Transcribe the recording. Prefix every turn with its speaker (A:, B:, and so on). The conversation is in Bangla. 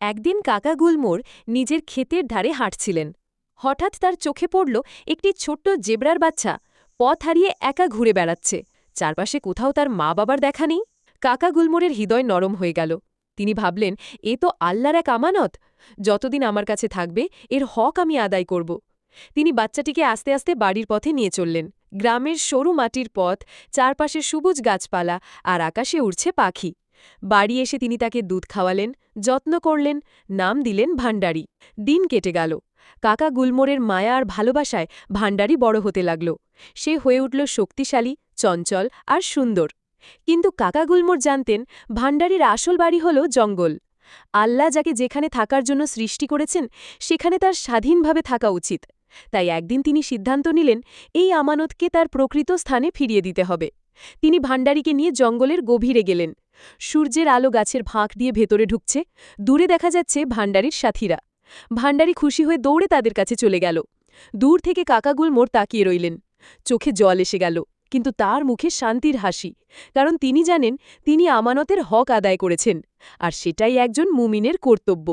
A: একদিন কাকা গুলমোর নিজের ক্ষেতের ধারে হাঁটছিলেন। হঠাৎ তার চোখে পড়ল একটি ছোট্ট জেবরার বাচ্চা, পথ হারিয়ে একা ঘুরে বেড়াচ্ছে। চারপাশে কোথাও তার মা বাবার দেখা নেই। কাকা গুলমোরের হৃদয় নরম হয়ে গেল। তিনি ভাবলেন, এ তো আল্লাহর এক আমানত। যতদিন আমার কাছে থাকবে, এর হক আমি আদায় করব। তিনি বাচ্চাটিকে আস্তে আস্তে বাড়ির পথে নিয়ে চললেন। গ্রামের সরু মাটির পথ, চারপাশে সবুজ গাছপালা আর আকাশে উড়ছে পাখি। বাড়ি এসে তিনি তাকে দুধ খাওয়ালেন, যত্ন করলেন, নাম দিলেন ভাণ্ডারী। দিন কেটে গেল। কাকা গুলমোরের মায়া আর ভালোবাসায় ভাণ্ডারী বড় হতে লাগল। সে হয়ে উঠল শক্তিশালী, চঞ্চল আর সুন্দর। কিন্তু কাকা গুলমোর জানতেন, ভাণ্ডারীর আসল বাড়ি হল জঙ্গল। আল্লাহ যাকে যেখানে থাকার জন্য সৃষ্টি করেছেন, সেখানে তার স্বাধীনভাবে থাকা উচিত। তাই একদিন তিনি সিদ্ধান্ত নিলেন, এই আমানতকে তার প্রকৃত স্থানে ফিরিয়ে দিতে হবে। তিনি ভাণ্ডারীকে নিয়ে জঙ্গলের গভীরে গেলেন। সূর্যের আলো গাছের ফাঁক দিয়ে ভেতরে ঢুকছে, দূরে দেখা যাচ্ছে ভাণ্ডারির সাথীরা। ভাণ্ডারি খুশি হয়ে দৌড়ে তাদের কাছে চলে গেল। দূর থেকে কাকাগুল মোর তাকিয়ে রইলেন। চোখে জল এসে গেল, কিন্তু তার মুখে শান্তির হাসি, কারণ তিনি জানেন তিনি আমানতের হক আদায় করেছেন, আর সেটাই একজন মুমিনের কর্তব্য।